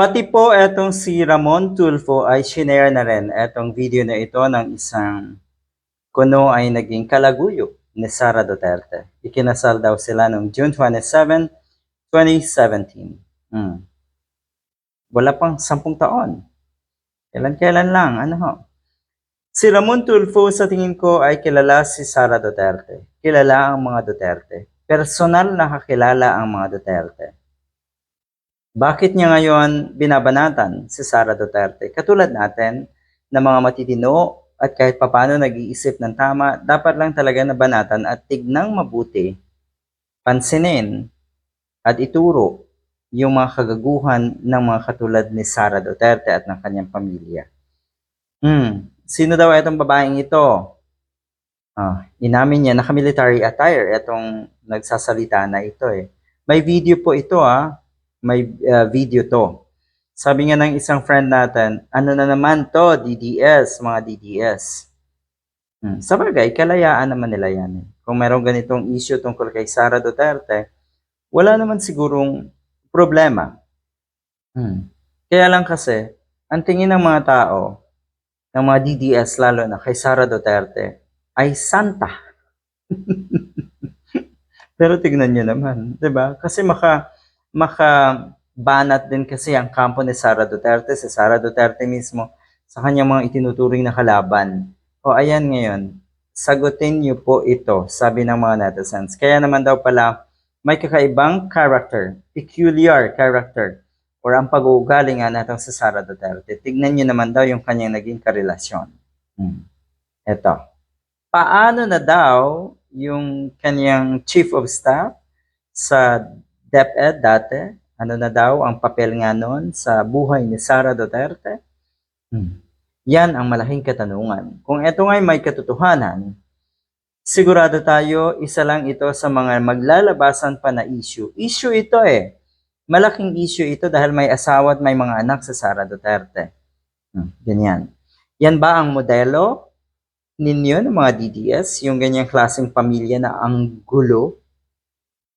Pati po etong si Ramon Tulfo ay shinare na rin etong video na ito ng isang kuno ay naging kalaguyo ni Sara Duterte. Ikinasal daw sila noong June 27, 2017. Hmm. Wala pang sampung taon. Kailan-kailan lang, ano ho. Si Ramon Tulfo sa tingin ko ay kilala si Sara Duterte. Kilala ang mga Duterte. Personal na kakilala ang mga Duterte. Bakit niya ngayon binabanatan si Sara Duterte? Katulad natin na mga matitino at kahit papano nag-iisip ng tama, dapat lang talaga nabanatan at tignang mabuti, pansinin at ituro yung mga kagaguhan ng mga katulad ni Sara Duterte at ng kanyang pamilya. Hmm, sino daw itong babaeng ito? Ah, inamin niya, naka-military attire itong nagsasalita na ito eh. May video po ito ah, may uh, video to. Sabi nga ng isang friend natin, ano na naman to, DDS, mga DDS. Hmm. Sa bagay, kalayaan naman nila yan. eh. Kung merong ganitong issue tungkol kay Sara Duterte, wala naman sigurong problema. Hmm. Kaya lang kasi, ang tingin ng mga tao, ng mga DDS lalo na kay Sara Duterte, ay santa. Pero tignan nyo naman, 'di ba? Kasi maka makabanat din kasi ang kampo ni Sara Duterte, si Sara Duterte mismo sa kanyang mga itinuturing na kalaban. O ayan ngayon, sagutin niyo po ito, sabi ng mga netizens. Kaya naman daw pala may kakaibang character, peculiar character, or ang pag-uugali nga natin sa Sara Duterte. Tignan niyo naman daw yung kanyang naging karelasyon. Hmm. Ito. Paano na daw yung kanyang chief of staff sa DepEd dati, ano na daw ang papel nga noon sa buhay ni Sara Duterte? Hmm. Yan ang malaking katanungan. Kung ito nga'y may katotohanan, sigurado tayo isa lang ito sa mga maglalabasan pa na issue. Issue ito eh. Malaking issue ito dahil may asawa at may mga anak sa Sara Duterte. Hmm, ganyan. Yan ba ang modelo ninyo ng mga DDS? Yung ganyang klaseng pamilya na ang gulo?